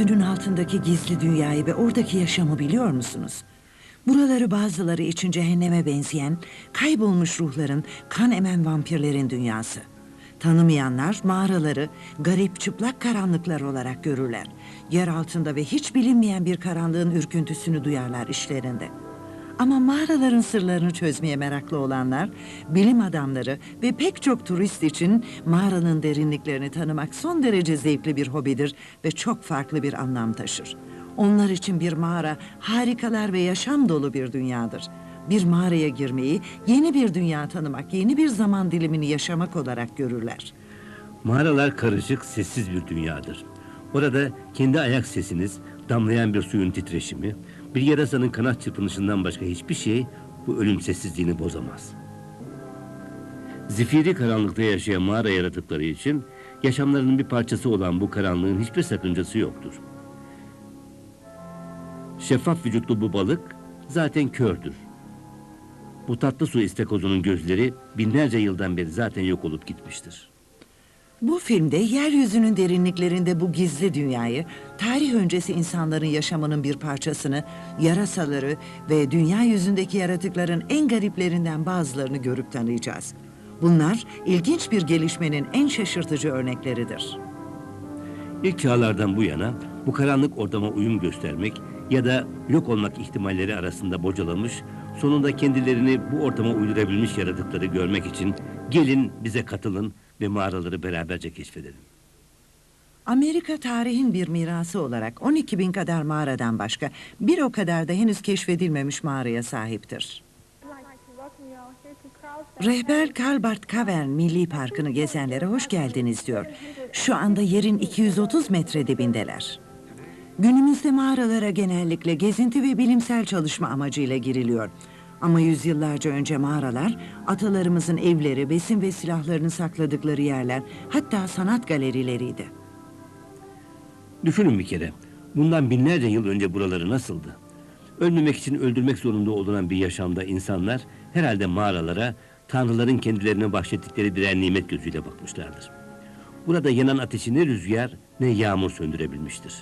Yeryüzünün altındaki gizli dünyayı ve oradaki yaşamı biliyor musunuz? Buraları bazıları için cehenneme benzeyen, kaybolmuş ruhların, kan emen vampirlerin dünyası. Tanımayanlar mağaraları garip çıplak karanlıklar olarak görürler. Yer altında ve hiç bilinmeyen bir karanlığın ürküntüsünü duyarlar işlerinde. Ama mağaraların sırlarını çözmeye meraklı olanlar, bilim adamları ve pek çok turist için mağaranın derinliklerini tanımak son derece zevkli bir hobidir ve çok farklı bir anlam taşır. Onlar için bir mağara harikalar ve yaşam dolu bir dünyadır. Bir mağaraya girmeyi, yeni bir dünya tanımak, yeni bir zaman dilimini yaşamak olarak görürler. Mağaralar karışık, sessiz bir dünyadır. Orada kendi ayak sesiniz, damlayan bir suyun titreşimi, bir yarasanın kanat çırpınışından başka hiçbir şey bu ölüm sessizliğini bozamaz. Zifiri karanlıkta yaşayan mağara yaratıkları için yaşamlarının bir parçası olan bu karanlığın hiçbir sakıncası yoktur. Şeffaf vücutlu bu balık zaten kördür. Bu tatlı su istakozunun gözleri binlerce yıldan beri zaten yok olup gitmiştir. Bu filmde yeryüzünün derinliklerinde bu gizli dünyayı, tarih öncesi insanların yaşamının bir parçasını, yarasaları ve dünya yüzündeki yaratıkların en gariplerinden bazılarını görüp tanıyacağız. Bunlar ilginç bir gelişmenin en şaşırtıcı örnekleridir. İlk çağlardan bu yana bu karanlık ortama uyum göstermek ya da yok olmak ihtimalleri arasında bocalamış, sonunda kendilerini bu ortama uydurabilmiş yaratıkları görmek için gelin bize katılın ve mağaraları beraberce keşfedelim. Amerika tarihin bir mirası olarak 12 bin kadar mağaradan başka bir o kadar da henüz keşfedilmemiş mağaraya sahiptir. Rehber Kalbart Kavern Milli Parkı'nı gezenlere hoş geldiniz diyor. Şu anda yerin 230 metre dibindeler. Günümüzde mağaralara genellikle gezinti ve bilimsel çalışma amacıyla giriliyor. Ama yüzyıllarca önce mağaralar, atalarımızın evleri, besin ve silahlarını sakladıkları yerler, hatta sanat galerileriydi. Düşünün bir kere, bundan binlerce yıl önce buraları nasıldı? Ölmemek için öldürmek zorunda olunan bir yaşamda insanlar herhalde mağaralara tanrıların kendilerine bahşettikleri birer nimet gözüyle bakmışlardır. Burada yanan ateşi ne rüzgar ne yağmur söndürebilmiştir.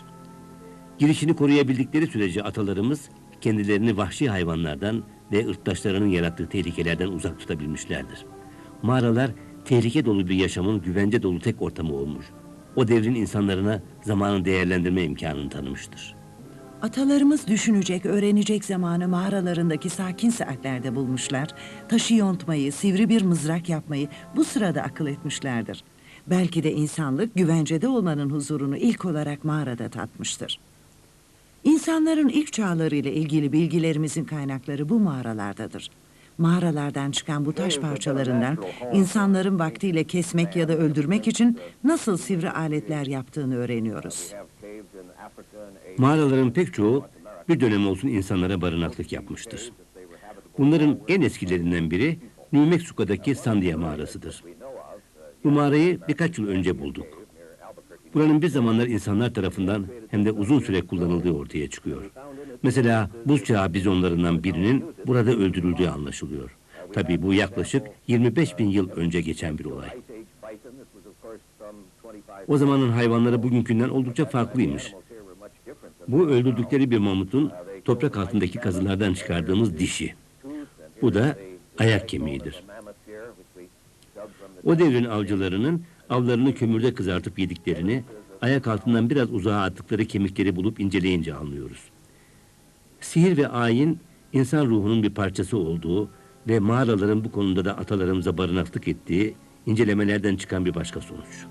Girişini koruyabildikleri sürece atalarımız kendilerini vahşi hayvanlardan ve ırktaşlarının yarattığı tehlikelerden uzak tutabilmişlerdir. Mağaralar tehlike dolu bir yaşamın güvence dolu tek ortamı olmuş. O devrin insanlarına zamanı değerlendirme imkanını tanımıştır. Atalarımız düşünecek, öğrenecek zamanı mağaralarındaki sakin saatlerde bulmuşlar. Taşı yontmayı, sivri bir mızrak yapmayı bu sırada akıl etmişlerdir. Belki de insanlık güvencede olmanın huzurunu ilk olarak mağarada tatmıştır. İnsanların ilk çağları ile ilgili bilgilerimizin kaynakları bu mağaralardadır. Mağaralardan çıkan bu taş parçalarından insanların vaktiyle kesmek ya da öldürmek için nasıl sivri aletler yaptığını öğreniyoruz. Mağaraların pek çoğu bir dönem olsun insanlara barınaklık yapmıştır. Bunların en eskilerinden biri New Mexico'daki Sandia mağarasıdır. Bu mağarayı birkaç yıl önce bulduk. Buranın bir zamanlar insanlar tarafından hem de uzun süre kullanıldığı ortaya çıkıyor. Mesela buz çağı bizonlarından birinin burada öldürüldüğü anlaşılıyor. Tabii bu yaklaşık 25 bin yıl önce geçen bir olay. O zamanın hayvanları bugünkünden oldukça farklıymış. Bu öldürdükleri bir mamutun toprak altındaki kazılardan çıkardığımız dişi. Bu da ayak kemiğidir. O devrin avcılarının avlarını kömürde kızartıp yediklerini, ayak altından biraz uzağa attıkları kemikleri bulup inceleyince anlıyoruz. Sihir ve ayin, insan ruhunun bir parçası olduğu ve mağaraların bu konuda da atalarımıza barınaklık ettiği incelemelerden çıkan bir başka sonuç.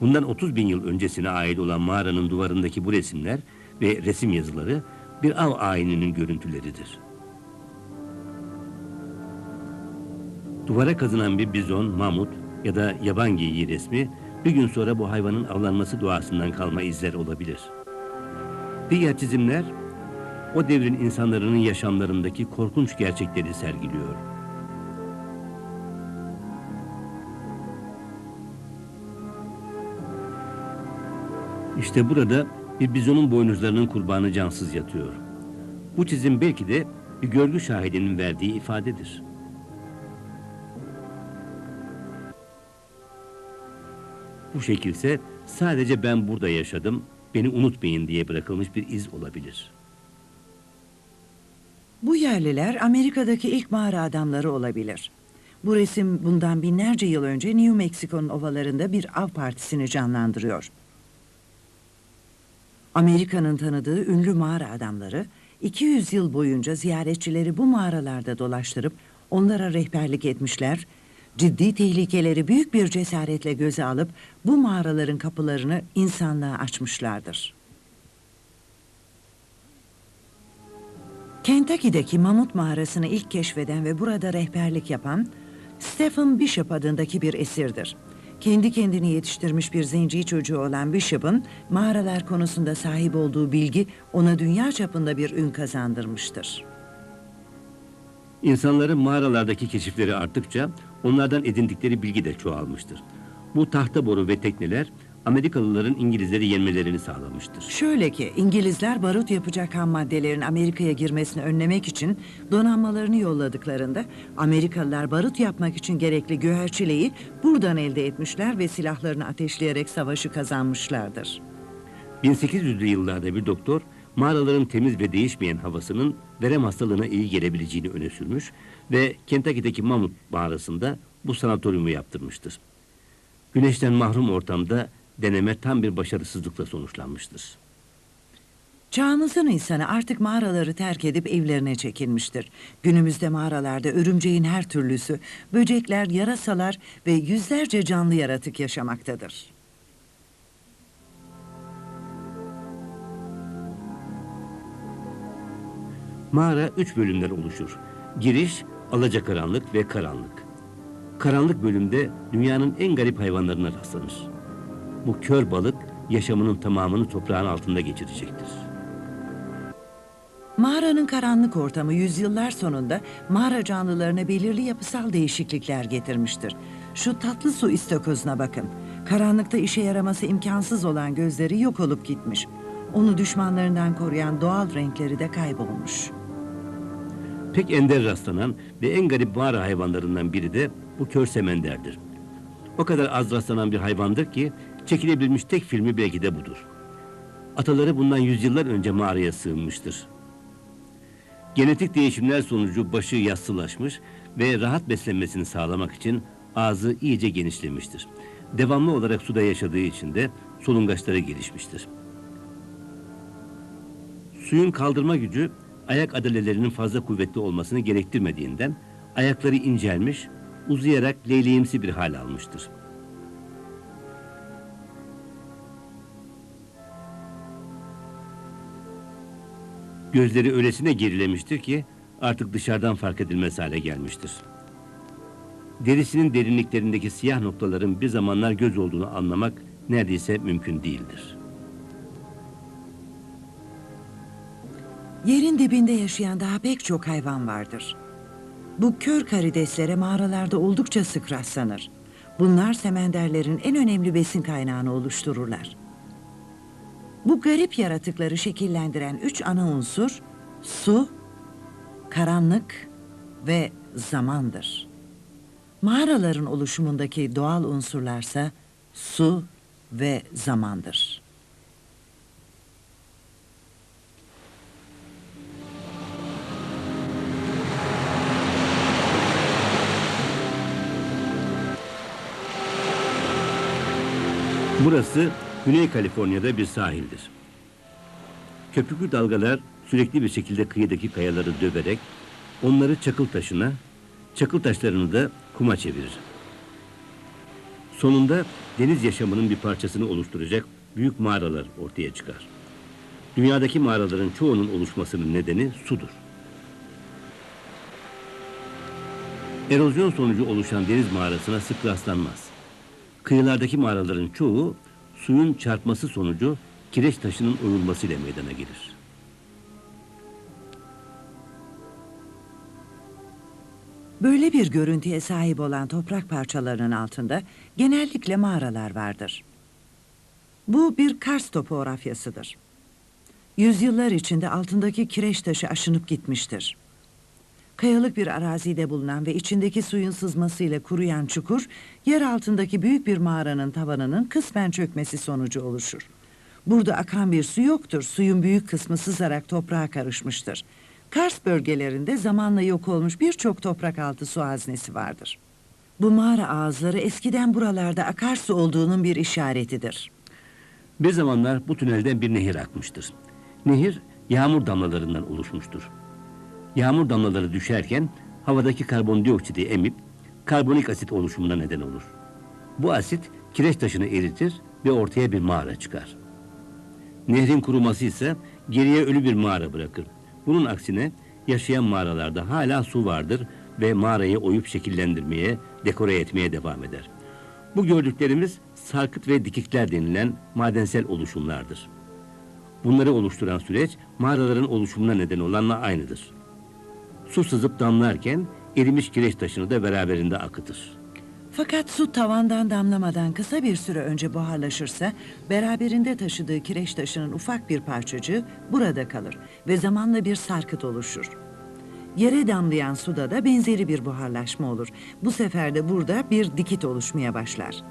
Bundan 30 bin yıl öncesine ait olan mağaranın duvarındaki bu resimler ve resim yazıları bir av ayininin görüntüleridir. Duvara kazınan bir bizon, mamut ya da yaban geyiği resmi bir gün sonra bu hayvanın avlanması doğasından kalma izler olabilir. Diğer çizimler o devrin insanların yaşamlarındaki korkunç gerçekleri sergiliyor. İşte burada bir bizonun boynuzlarının kurbanı cansız yatıyor. Bu çizim belki de bir görgü şahidinin verdiği ifadedir. Bu şekilse sadece ben burada yaşadım beni unutmayın diye bırakılmış bir iz olabilir. Bu yerliler Amerika'daki ilk mağara adamları olabilir. Bu resim bundan binlerce yıl önce New Mexico'nun ovalarında bir av partisini canlandırıyor. Amerika'nın tanıdığı ünlü mağara adamları 200 yıl boyunca ziyaretçileri bu mağaralarda dolaştırıp onlara rehberlik etmişler. Ciddi tehlikeleri büyük bir cesaretle göze alıp bu mağaraların kapılarını insanlığa açmışlardır. Kentucky'deki Mamut Mağarası'nı ilk keşfeden ve burada rehberlik yapan Stephen Bishop adındaki bir esirdir. Kendi kendini yetiştirmiş bir zenci çocuğu olan Bishop'ın mağaralar konusunda sahip olduğu bilgi ona dünya çapında bir ün kazandırmıştır. İnsanların mağaralardaki keşifleri arttıkça onlardan edindikleri bilgi de çoğalmıştır. Bu tahta boru ve tekneler Amerikalıların İngilizleri yenmelerini sağlamıştır. Şöyle ki İngilizler barut yapacak ham maddelerin Amerika'ya girmesini önlemek için donanmalarını yolladıklarında Amerikalılar barut yapmak için gerekli göğerçileği buradan elde etmişler ve silahlarını ateşleyerek savaşı kazanmışlardır. 1800'lü yıllarda bir doktor mağaraların temiz ve değişmeyen havasının verem hastalığına iyi gelebileceğini öne sürmüş ve Kentucky'deki Mamut mağarasında bu sanatoryumu yaptırmıştır. Güneşten mahrum ortamda deneme tam bir başarısızlıkla sonuçlanmıştır. Çağımızın insanı artık mağaraları terk edip evlerine çekilmiştir. Günümüzde mağaralarda örümceğin her türlüsü, böcekler, yarasalar ve yüzlerce canlı yaratık yaşamaktadır. Mağara üç bölümden oluşur. Giriş, alacakaranlık ve karanlık. Karanlık bölümde dünyanın en garip hayvanlarına rastlanır. Bu kör balık yaşamının tamamını toprağın altında geçirecektir. Mağaranın karanlık ortamı yüzyıllar sonunda mağara canlılarına belirli yapısal değişiklikler getirmiştir. Şu tatlı su istakozuna bakın. Karanlıkta işe yaraması imkansız olan gözleri yok olup gitmiş. Onu düşmanlarından koruyan doğal renkleri de kaybolmuş. Pek ender rastlanan ve en garip mağara hayvanlarından biri de bu kör semenderdir. O kadar az rastlanan bir hayvandır ki çekilebilmiş tek filmi belki de budur. Ataları bundan yüzyıllar önce mağaraya sığınmıştır. Genetik değişimler sonucu başı yassılaşmış ve rahat beslenmesini sağlamak için ağzı iyice genişlemiştir. Devamlı olarak suda yaşadığı için de solungaçları gelişmiştir. Suyun kaldırma gücü ayak adalelerinin fazla kuvvetli olmasını gerektirmediğinden ayakları incelmiş, uzayarak leyleğimsi bir hal almıştır. Gözleri öylesine gerilemiştir ki artık dışarıdan fark edilmez hale gelmiştir. Derisinin derinliklerindeki siyah noktaların bir zamanlar göz olduğunu anlamak neredeyse mümkün değildir. Yerin dibinde yaşayan daha pek çok hayvan vardır. Bu kör karideslere mağaralarda oldukça sık rastlanır. Bunlar semenderlerin en önemli besin kaynağını oluştururlar. Bu garip yaratıkları şekillendiren üç ana unsur su, karanlık ve zamandır. Mağaraların oluşumundaki doğal unsurlarsa su ve zamandır. Burası Güney Kaliforniya'da bir sahildir. Köpüklü dalgalar sürekli bir şekilde kıyıdaki kayaları döverek onları çakıl taşına, çakıl taşlarını da kuma çevirir. Sonunda deniz yaşamının bir parçasını oluşturacak büyük mağaralar ortaya çıkar. Dünyadaki mağaraların çoğunun oluşmasının nedeni sudur. Erozyon sonucu oluşan deniz mağarasına sık rastlanmaz. Kıyılardaki mağaraların çoğu suyun çarpması sonucu kireç taşının oyulmasıyla meydana gelir. Böyle bir görüntüye sahip olan toprak parçalarının altında genellikle mağaralar vardır. Bu bir Kars topografyasıdır. Yüzyıllar içinde altındaki kireç taşı aşınıp gitmiştir. Kayalık bir arazide bulunan ve içindeki suyun sızmasıyla kuruyan çukur, yer altındaki büyük bir mağaranın tavanının kısmen çökmesi sonucu oluşur. Burada akan bir su yoktur. Suyun büyük kısmı sızarak toprağa karışmıştır. Kars bölgelerinde zamanla yok olmuş birçok toprak altı su haznesi vardır. Bu mağara ağızları eskiden buralarda akarsu olduğunun bir işaretidir. Bir zamanlar bu tünelden bir nehir akmıştır. Nehir yağmur damlalarından oluşmuştur. Yağmur damlaları düşerken havadaki karbondioksiti emip karbonik asit oluşumuna neden olur. Bu asit kireç taşını eritir ve ortaya bir mağara çıkar. Nehrin kuruması ise geriye ölü bir mağara bırakır. Bunun aksine yaşayan mağaralarda hala su vardır ve mağarayı oyup şekillendirmeye, dekore etmeye devam eder. Bu gördüklerimiz sarkıt ve dikikler denilen madensel oluşumlardır. Bunları oluşturan süreç mağaraların oluşumuna neden olanla aynıdır. Su sızıp damlarken erimiş kireç taşını da beraberinde akıtır. Fakat su tavandan damlamadan kısa bir süre önce buharlaşırsa beraberinde taşıdığı kireç taşının ufak bir parçacığı burada kalır ve zamanla bir sarkıt oluşur. Yere damlayan suda da benzeri bir buharlaşma olur. Bu sefer de burada bir dikit oluşmaya başlar.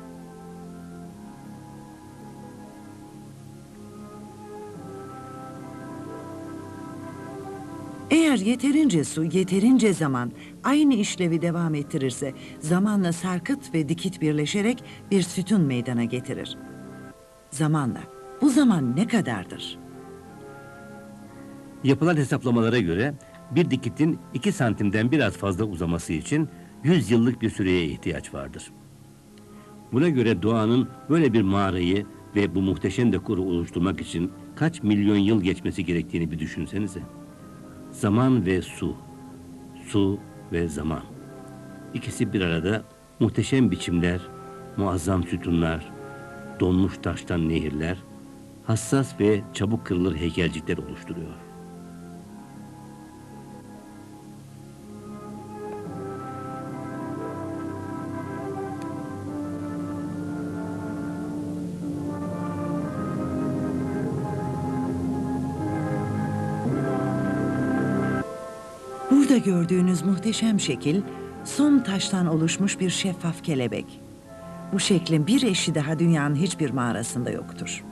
Eğer yeterince su, yeterince zaman aynı işlevi devam ettirirse zamanla sarkıt ve dikit birleşerek bir sütun meydana getirir. Zamanla. Bu zaman ne kadardır? Yapılan hesaplamalara göre bir dikitin 2 santimden biraz fazla uzaması için 100 yıllık bir süreye ihtiyaç vardır. Buna göre doğanın böyle bir mağarayı ve bu muhteşem dekoru oluşturmak için kaç milyon yıl geçmesi gerektiğini bir düşünsenize. Zaman ve su, su ve zaman. İkisi bir arada muhteşem biçimler, muazzam sütunlar, donmuş taştan nehirler, hassas ve çabuk kırılır heykelcikler oluşturuyor. Burada gördüğünüz muhteşem şekil son taştan oluşmuş bir şeffaf kelebek. Bu şeklin bir eşi daha dünyanın hiçbir mağarasında yoktur.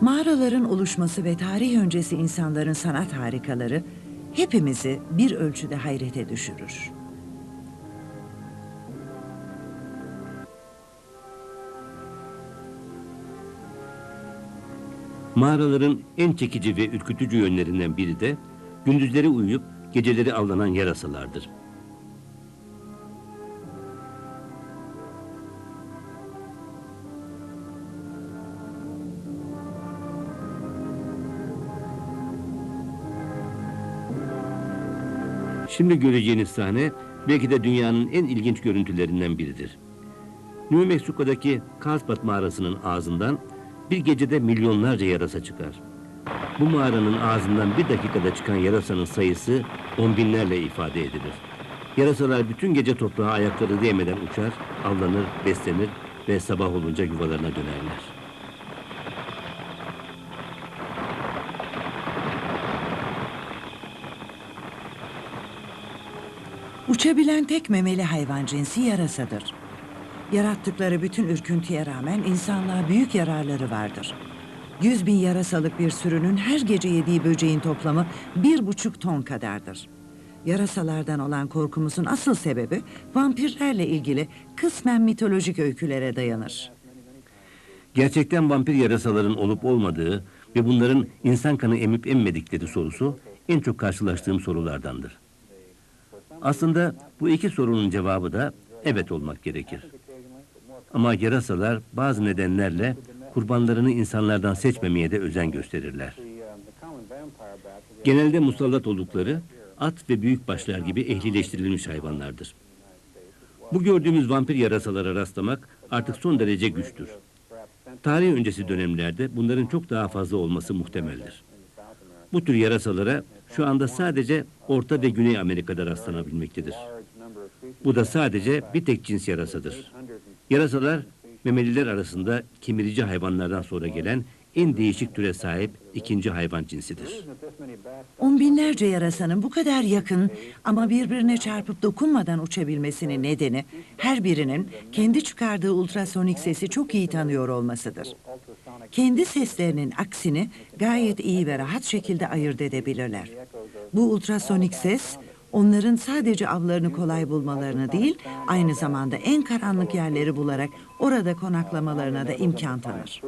Mağaraların oluşması ve tarih öncesi insanların sanat harikaları hepimizi bir ölçüde hayrete düşürür. Mağaraların en çekici ve ürkütücü yönlerinden biri de gündüzleri uyuyup geceleri avlanan yarasalardır. Şimdi göreceğiniz sahne belki de dünyanın en ilginç görüntülerinden biridir. New Mexico'daki Carlsbad mağarasının ağzından bir gecede milyonlarca yarasa çıkar. Bu mağaranın ağzından bir dakikada çıkan yarasanın sayısı on binlerle ifade edilir. Yarasalar bütün gece toprağa ayakları değmeden uçar, avlanır, beslenir ve sabah olunca yuvalarına dönerler. Uçabilen tek memeli hayvan cinsi yarasadır. Yarattıkları bütün ürküntüye rağmen insanlığa büyük yararları vardır. Yüz bin yarasalık bir sürünün her gece yediği böceğin toplamı bir buçuk ton kadardır. Yarasalardan olan korkumuzun asıl sebebi vampirlerle ilgili kısmen mitolojik öykülere dayanır. Gerçekten vampir yarasaların olup olmadığı ve bunların insan kanı emip emmedikleri sorusu en çok karşılaştığım sorulardandır. Aslında bu iki sorunun cevabı da evet olmak gerekir. Ama yarasalar bazı nedenlerle kurbanlarını insanlardan seçmemeye de özen gösterirler. Genelde musallat oldukları at ve büyükbaşlar gibi ehlileştirilmiş hayvanlardır. Bu gördüğümüz vampir yarasalara rastlamak artık son derece güçtür. Tarih öncesi dönemlerde bunların çok daha fazla olması muhtemeldir. Bu tür yarasalara şu anda sadece Orta ve Güney Amerika'da rastlanabilmektedir. Bu da sadece bir tek cins yarasadır. Yarasalar memeliler arasında kemirici hayvanlardan sonra gelen en değişik türe sahip ikinci hayvan cinsidir. On binlerce yarasanın bu kadar yakın ama birbirine çarpıp dokunmadan uçabilmesinin nedeni her birinin kendi çıkardığı ultrasonik sesi çok iyi tanıyor olmasıdır. Kendi seslerinin aksini gayet iyi ve rahat şekilde ayırt edebilirler. Bu ultrasonik ses onların sadece avlarını kolay bulmalarını değil, aynı zamanda en karanlık yerleri bularak orada konaklamalarına da imkan tanır.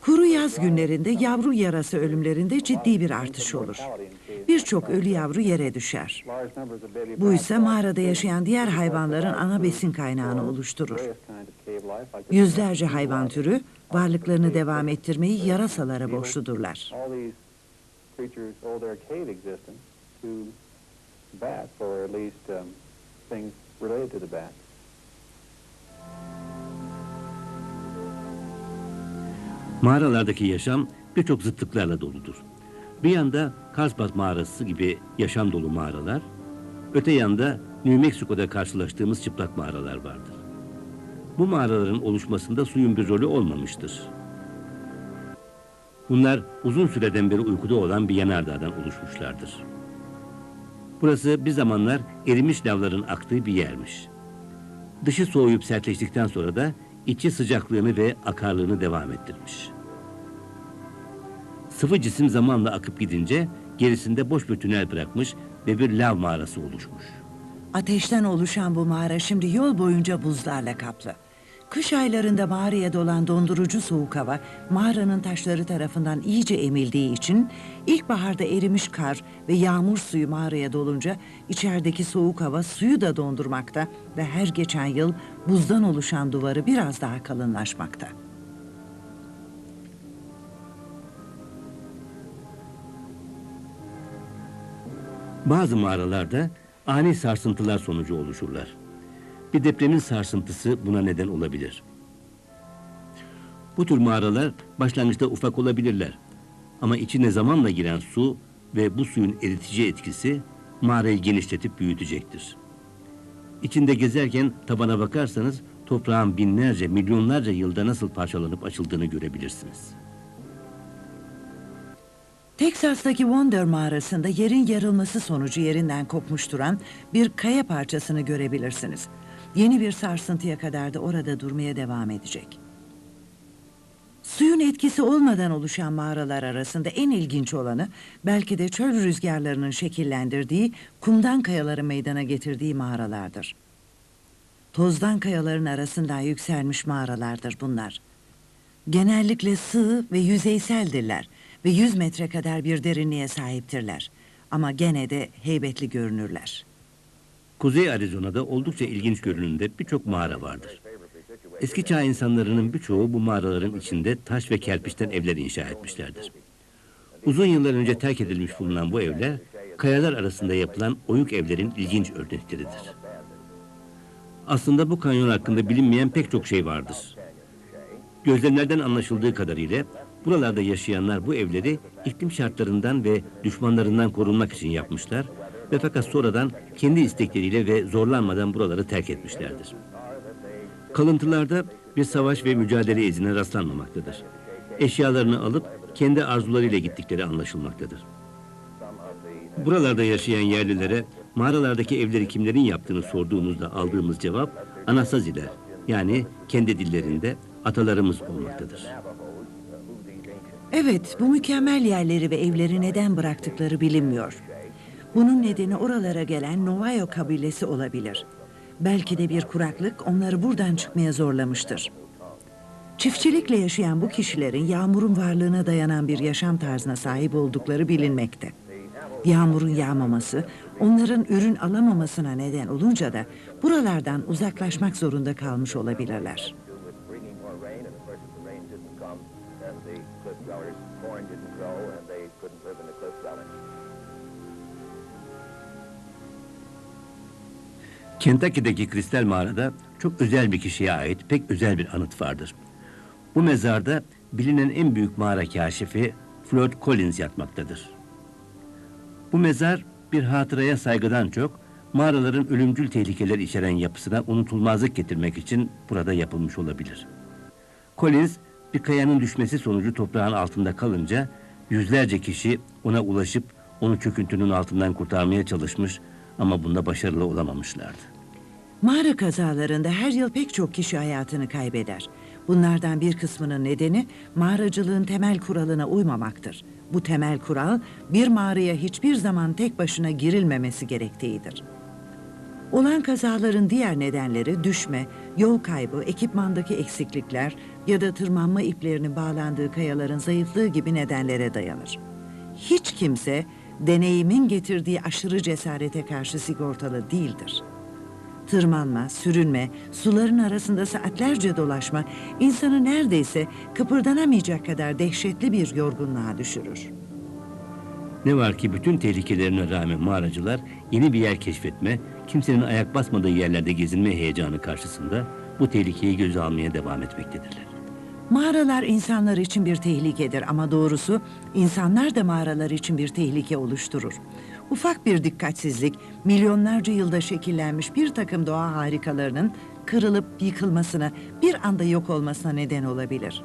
Kuru yaz günlerinde yavru yarası ölümlerinde ciddi bir artış olur. Birçok ölü yavru yere düşer. Bu ise mağarada yaşayan diğer hayvanların ana besin kaynağını oluşturur. Yüzlerce hayvan türü varlıklarını devam ettirmeyi yarasalara borçludurlar. um. Mağaralardaki yaşam birçok zıtlıklarla doludur. Bir yanda Karlsbad mağarası gibi yaşam dolu mağaralar, öte yanda New Mexico'da karşılaştığımız çıplak mağaralar vardır. Bu mağaraların oluşmasında suyun bir rolü olmamıştır. Bunlar uzun süreden beri uykuda olan bir yanardağdan oluşmuşlardır. Burası bir zamanlar erimiş lavların aktığı bir yermiş. Dışı soğuyup sertleştikten sonra da içi sıcaklığını ve akarlığını devam ettirmiş. Sıvı cisim zamanla akıp gidince gerisinde boş bir tünel bırakmış ve bir lav mağarası oluşmuş. Ateşten oluşan bu mağara şimdi yol boyunca buzlarla kaplı. Kış aylarında mağaraya dolan dondurucu soğuk hava mağaranın taşları tarafından iyice emildiği için ilkbaharda erimiş kar ve yağmur suyu mağaraya dolunca içerideki soğuk hava suyu da dondurmakta ve her geçen yıl buzdan oluşan duvarı biraz daha kalınlaşmakta. Bazı mağaralarda ani sarsıntılar sonucu oluşurlar. Bir depremin sarsıntısı buna neden olabilir. Bu tür mağaralar başlangıçta ufak olabilirler. Ama içine zamanla giren su ve bu suyun eritici etkisi mağarayı genişletip büyütecektir. İçinde gezerken tabana bakarsanız toprağın binlerce, milyonlarca yılda nasıl parçalanıp açıldığını görebilirsiniz. Teksas'taki Wonder mağarasında yerin yarılması sonucu yerinden kopmuş duran bir kaya parçasını görebilirsiniz. Yeni bir sarsıntıya kadar da orada durmaya devam edecek. Suyun etkisi olmadan oluşan mağaralar arasında en ilginç olanı belki de çöl rüzgarlarının şekillendirdiği kumdan kayaları meydana getirdiği mağaralardır. Tozdan kayaların arasından yükselmiş mağaralardır bunlar. Genellikle sığ ve yüzeyseldirler ve 100 metre kadar bir derinliğe sahiptirler. Ama gene de heybetli görünürler. Kuzey Arizona'da oldukça ilginç görünümde birçok mağara vardır. Eski çağ insanlarının birçoğu bu mağaraların içinde taş ve kerpiçten evler inşa etmişlerdir. Uzun yıllar önce terk edilmiş bulunan bu evler, kayalar arasında yapılan oyuk evlerin ilginç örnekleridir. Aslında bu kanyon hakkında bilinmeyen pek çok şey vardır. Gözlemlerden anlaşıldığı kadarıyla buralarda yaşayanlar bu evleri iklim şartlarından ve düşmanlarından korunmak için yapmışlar ve fakat sonradan kendi istekleriyle ve zorlanmadan buraları terk etmişlerdir. Kalıntılarda bir savaş ve mücadele izine rastlanmamaktadır. Eşyalarını alıp kendi arzularıyla gittikleri anlaşılmaktadır. Buralarda yaşayan yerlilere mağaralardaki evleri kimlerin yaptığını sorduğumuzda aldığımız cevap Anasaziler yani kendi dillerinde atalarımız olmaktadır. Evet, bu mükemmel yerleri ve evleri neden bıraktıkları bilinmiyor. Bunun nedeni oralara gelen Novayo kabilesi olabilir. Belki de bir kuraklık onları buradan çıkmaya zorlamıştır. Çiftçilikle yaşayan bu kişilerin yağmurun varlığına dayanan bir yaşam tarzına sahip oldukları bilinmekte. Yağmurun yağmaması, onların ürün alamamasına neden olunca da buralardan uzaklaşmak zorunda kalmış olabilirler. Kentucky'deki kristal mağarada çok özel bir kişiye ait pek özel bir anıt vardır. Bu mezarda bilinen en büyük mağara kaşifi Floyd Collins yatmaktadır. Bu mezar bir hatıraya saygıdan çok mağaraların ölümcül tehlikeler içeren yapısına unutulmazlık getirmek için burada yapılmış olabilir. Collins, bir kayanın düşmesi sonucu toprağın altında kalınca yüzlerce kişi ona ulaşıp onu çöküntünün altından kurtarmaya çalışmış ama bunda başarılı olamamışlardı. Mağara kazalarında her yıl pek çok kişi hayatını kaybeder. Bunlardan bir kısmının nedeni mağaracılığın temel kuralına uymamaktır. Bu temel kural bir mağaraya hiçbir zaman tek başına girilmemesi gerektiğidir. Olan kazaların diğer nedenleri düşme, yol kaybı, ekipmandaki eksiklikler ya da tırmanma iplerinin bağlandığı kayaların zayıflığı gibi nedenlere dayanır. Hiç kimse deneyimin getirdiği aşırı cesarete karşı sigortalı değildir. Tırmanma, sürünme, suların arasında saatlerce dolaşma insanı neredeyse kıpırdanamayacak kadar dehşetli bir yorgunluğa düşürür. Ne var ki bütün tehlikelerine rağmen mağaracılar yeni bir yer keşfetme, kimsenin ayak basmadığı yerlerde gezinme heyecanı karşısında bu tehlikeyi göze almaya devam etmektedirler. Mağaralar insanlar için bir tehlikedir ama doğrusu insanlar da mağaralar için bir tehlike oluşturur. Ufak bir dikkatsizlik milyonlarca yılda şekillenmiş bir takım doğa harikalarının kırılıp yıkılmasına, bir anda yok olmasına neden olabilir.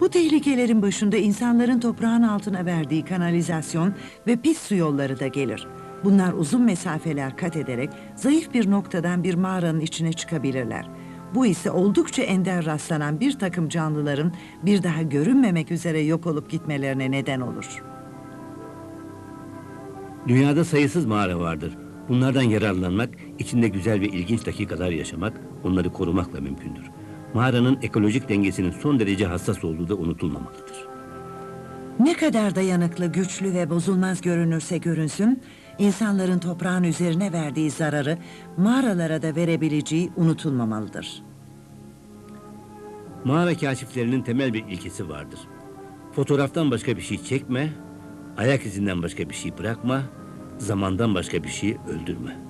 Bu tehlikelerin başında insanların toprağın altına verdiği kanalizasyon ve pis su yolları da gelir. Bunlar uzun mesafeler kat ederek zayıf bir noktadan bir mağaranın içine çıkabilirler. Bu ise oldukça ender rastlanan bir takım canlıların bir daha görünmemek üzere yok olup gitmelerine neden olur. Dünyada sayısız mağara vardır. Bunlardan yararlanmak, içinde güzel ve ilginç dakikalar yaşamak, onları korumakla mümkündür. Mağaranın ekolojik dengesinin son derece hassas olduğu da unutulmamalıdır. Ne kadar dayanıklı, güçlü ve bozulmaz görünürse görünsün, insanların toprağın üzerine verdiği zararı mağaralara da verebileceği unutulmamalıdır. Mağara kaşiflerinin temel bir ilkesi vardır. Fotoğraftan başka bir şey çekme, ayak izinden başka bir şey bırakma, zamandan başka bir şey öldürme.